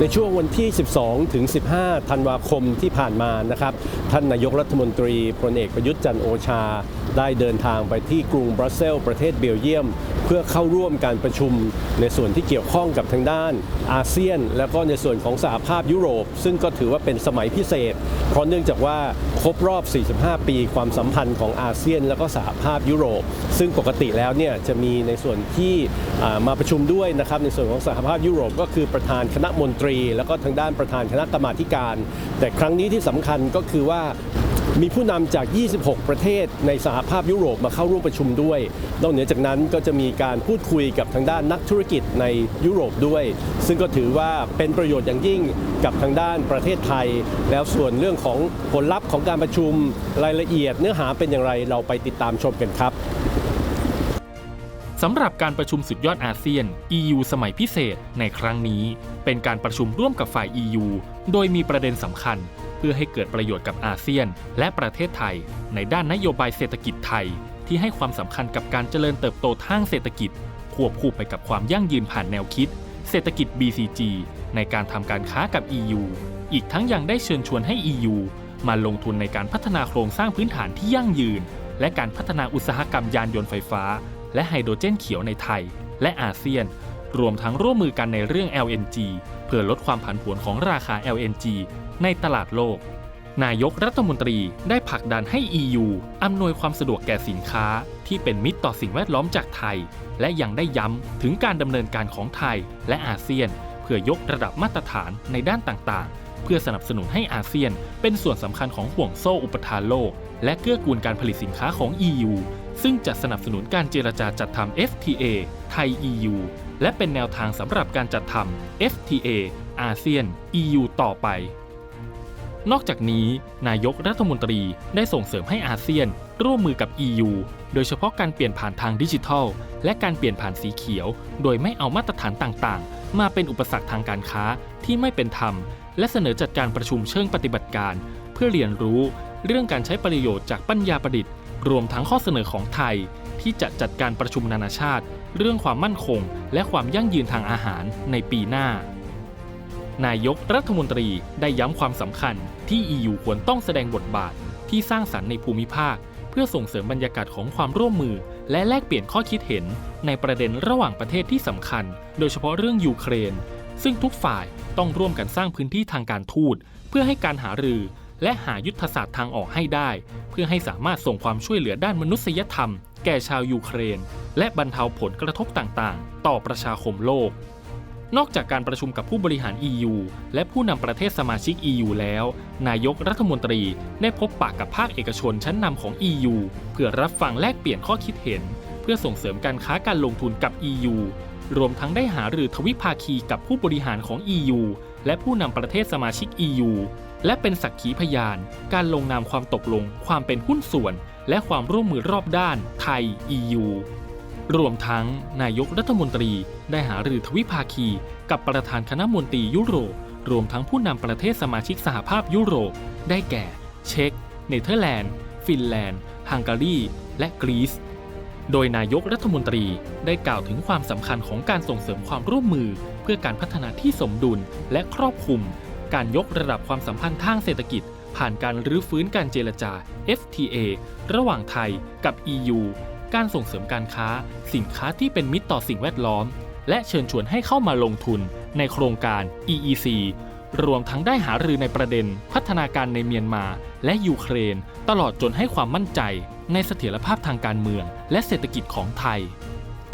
ในช่วงวันที่ 12 ถึง 15 ธันวาคมที่ผ่านมานะครับ ท่านนายกรัฐมนตรีพลเอกประยุทธ์จันโอชา ได้เดินทางไปที่กรุงบรัสเซลส์ประเทศเบลเยียม เพื่อเข้าร่วมการประชุมในส่วนที่เกี่ยวข้องกับทางด้านอาเซียน แล้วก็ในส่วนของสหภาพยุโรป ซึ่งก็ถือว่าเป็นสมัยพิเศษ เพราะเนื่องจากว่าครบรอบ 45 ปีความสัมพันธ์ของอาเซียน แล้วก็สหภาพยุโรป ซึ่งปกติแล้วเนี่ยจะมีในส่วนที่มาประชุมด้วยนะครับในส่วนของสหภาพยุโรปก็คือประธานคณะมนตรีแล้วก็ทางด้านประธานคณะกรรมาธิการ แต่ครั้งนี้ที่สำคัญก็คือว่ามีผู้นำจาก 26 ประเทศในสหภาพยุโรปมาเข้าร่วมประชุมด้วย นอกเหนือจากนั้นก็จะมีการพูดคุยกับทางด้านนักธุรกิจในยุโรปด้วย ซึ่งก็ถือว่าเป็นประโยชน์อย่างยิ่งกับทางด้านประเทศไทย แล้วส่วนเรื่องของผลลัพธ์ของการประชุมรายละเอียดเนื้อหาเป็นอย่างไรเราไปติดตามชมกันครับ สำหรับการประชุมสุดยอดอาเซียน EU สมัยพิเศษในครั้งนี้ เป็นการประชุมร่วมกับฝ่าย EU โดยมีประเด็นสำคัญ เพื่อให้เกิดประโยชน์กับอาเซียน และประเทศไทย ในด้านนโยบายเศรษฐกิจไทย ที่ให้ความสำคัญกับการเจริญเติบโตทางเศรษฐกิจ ควบคู่ไปกับความยั่งยืนผ่านแนวคิด เศรษฐกิจ BCG ในการทำการค้ากับ EU อีกทั้งยังได้เชิญชวนให้ EU มาลงทุนในการพัฒนาโครงสร้างพื้นฐานที่ยั่งยืน และการพัฒนาอุตสาหกรรมยานยนต์ไฟฟ้า และไฮโดรเจนเขียวในไทย และอาเซียน รวมทั้งร่วมมือกันในเรื่อง LNG เพื่อลดความผันผวนของราคา LNG ในตลาดโลก นายกรัฐมนตรีได้ผลักดันให้ EU อำนวยความสะดวกแก่สินค้า ที่เป็นมิตรต่อสิ่งแวดล้อมจากไทย และยังได้ย้ำถึงการดำเนินการของไทยและอาเซียน เพื่อยกระดับมาตรฐานในด้านต่างๆ เพื่อสนับสนุนให้อาเซียน เป็นส่วนสำคัญของห่วงโซ่อุปทานโลก และเกื้อกูลการผลิตสินค้าของ EU ซึ่งจะสนับสนุนการเจรจาจัดทำ FTA ไทย EU และเป็นแนวทางสำหรับการจัดทำ FTA อาเซียน EU ต่อไป นอกจากนี้ นายกรัฐมนตรีได้ส่งเสริมให้อาเซียน ร่วมมือกับ EU โดยเฉพาะการเปลี่ยนผ่านทางดิจิทัล และการเปลี่ยนผ่านสีเขียว โดยไม่เอามาตรฐานต่างๆ มาเป็นอุปสรรคทางการค้าที่ไม่เป็นธรรม และเสนอจัดการประชุมเชิงปฏิบัติการ เพื่อเรียนรู้เรื่องการใช้ประโยชน์จากปัญญาประดิษฐ์ รวมทั้งข้อเสนอของไทย ที่จะจัดการประชุมนานาชาติ เรื่องความมั่นคง และความยั่งยืนทางอาหารในปีหน้า นายกรัฐมนตรีได้ย้ำความสำคัญที่ EU ควรต้องแสดงบทบาทที่สร้างสรรค์ในภูมิภาค เพื่อส่งเสริมบรรยากาศของความร่วมมือ และแลกเปลี่ยนข้อคิดเห็นในประเด็นระหว่างประเทศที่สำคัญ โดยเฉพาะเรื่องยูเครน ซึ่งทุกฝ่ายต้องร่วมกันสร้างพื้นที่ทางการทูตเพื่อให้การหารือ และหายุทธศาสตร์ทางออกให้ได้ เพื่อให้สามารถส่งความช่วยเหลือด้านมนุษยธรรม แก่ชาวยูเครน และบรรเทาผลกระทบต่างๆ ต่อประชาคมโลก นอกจากการประชุมกับผู้บริหาร EU และผู้นำประเทศสมาชิก EU แล้ว นายกรัฐมนตรีได้พบปะกับภาคเอกชนชั้นนำของ EU เพื่อรับฟังแลกเปลี่ยนข้อคิดเห็น เพื่อส่งเสริมการค้าการลงทุนกับ EU รวมทั้งได้หารือทวิภาคีกับผู้บริหารของ EU และผู้นำประเทศสมาชิก EU และเป็นสักขีพยาน การลงนามความตกลง ความเป็นหุ้นส่วน และความร่วมมือรอบด้าน ไทย EU รวมทั้งนายกรัฐมนตรีได้หารือทวิภาคี กับประธานคณะมนตรียุโรป รวมทั้งผู้นำประเทศสมาชิกสหภาพยุโรป ได้แก่ เช็ก เนเธอร์แลนด์ ฟินแลนด์ ฮังการี และกรีซ โดยนายกรัฐมนตรีได้กล่าวถึงความสำคัญของการส่งเสริมความร่วมมือ เพื่อการพัฒนาที่สมดุลและครอบคลุม การยกระดับความสัมพันธ์ทางเศรษฐกิจ ผ่านการรื้อฟื้นการเจรจา FTA ระหว่างไทยกับ EU การส่งเสริมการค้า สินค้าที่เป็นมิตรต่อสิ่งแวดล้อม และเชิญชวนให้เข้ามาลงทุนในโครงการ EEC รวมทั้งได้หารือในประเด็น พัฒนาการในเมียนมา และยูเครน ตลอดจนให้ความมั่นใจ ในเสถียรภาพทางการเมือง และเศรษฐกิจของไทย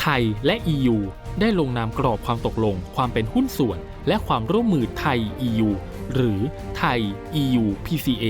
ไทยและ EU ได้ลงนามกรอบความตกลง ความเป็นหุ้นส่วน และความร่วมมือไทย EU หรือไทย EU PCA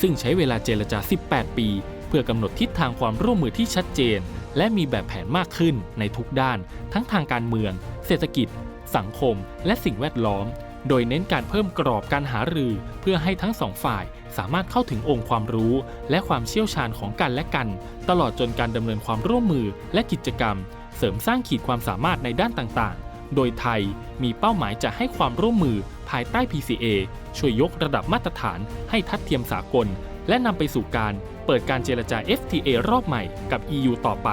ซึ่งใช้เวลาเจรจา 18 ปี เพื่อกำหนดทิศทางความร่วมมือที่ชัดเจน และมีแบบแผนมากขึ้นในทุกด้าน ทั้งทางการเมือง เศรษฐกิจ สังคม และสิ่งแวดล้อม โดยเน้นการเพิ่มกรอบการหารือ เพื่อให้ทั้งสองฝ่ายสามารถเข้าถึงองค์ความรู้ และความเชี่ยวชาญของกันและกัน ตลอดจนการดำเนินความร่วมมือและกิจกรรม เสริมสร้างขีดความสามารถในด้านต่างๆ โดยไทยมีเป้าหมายจะให้ความร่วมมือภายใต้ PCA ช่วยยกระดับมาตรฐานให้ทัดเทียมสากล และนำไปสู่การเปิดการเจรจา FTA รอบใหม่กับ EU ต่อไป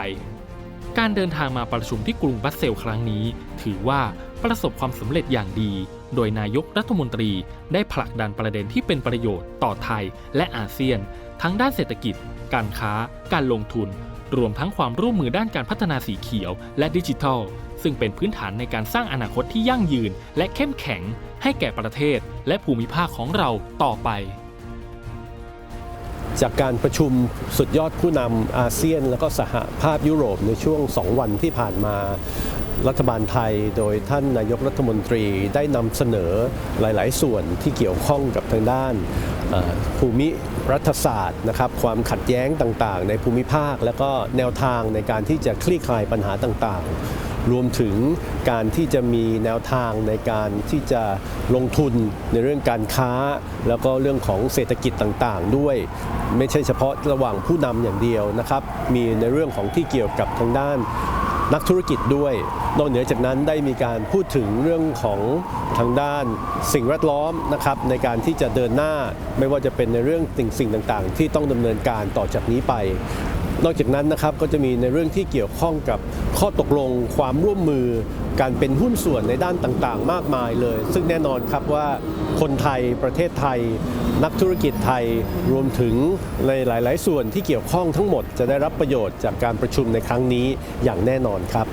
การเดินทางมาประชุมที่กรุงบัสเซลครั้งนี้ ถือว่าประสบความสำเร็จอย่างดี โดยนายกรัฐมนตรีได้ผลักดันประเด็นที่เป็นประโยชน์ต่อไทยและอาเซียน ทั้งด้านเศรษฐกิจ การค้า การลงทุน รวมทั้งความร่วมมือด้านการพัฒนาสีเขียว และดิจิทัล ซึ่งเป็นพื้นฐานในการสร้างอนาคตที่ยั่งยืน และเข้มแข็ง ให้แก่ประเทศ และภูมิภาคของเราต่อไปจากการประชุมสุดยอดผู้นำอาเซียน แล้วก็สหภาพยุโรปในช่วง 2 วันที่ผ่านมา รัฐบาลไทยโดยท่านนายกรัฐมนตรีได้นำเสนอหลาย ๆ ส่วนที่เกี่ยวข้องกับทางด้านภูมิรัฐศาสตร์นะครับความขัดแย้งต่าง ๆ ในภูมิภาค แล้วก็แนวทางในการที่จะคลี่คลายปัญหาต่าง ๆ รวมถึงการที่จะมีแนวทางในการที่จะลงทุนในเรื่องการค้า แล้วก็เรื่องของเศรษฐกิจต่าง ๆ ด้วย ไม่ใช่เฉพาะระหว่างผู้นำอย่างเดียวนะครับ มีในเรื่องของที่เกี่ยวกับทางด้าน นักธุรกิจด้วย นอกเหนือจากนั้นได้มีการพูดถึงเรื่องของทางด้านสิ่งแวดล้อมนะครับในการที่จะเดินหน้าไม่ว่าจะเป็นในเรื่องสิ่งสิ่งต่างๆ ที่ต้องดำเนินการต่อจากนี้ไป นอกจากนั้นนะครับก็จะมีในเรื่องที่เกี่ยวข้องกับข้อตกลงความร่วมมือการเป็นหุ้นส่วนในด้านต่างๆ มากมายเลย ซึ่งแน่นอนครับว่าคนไทยประเทศไทย นักธุรกิจไทยรวมถึงในหลาย ๆ ส่วนที่เกี่ยวข้องทั้งหมดจะได้รับประโยชน์จากการประชุมในครั้งนี้อย่างแน่นอนครับ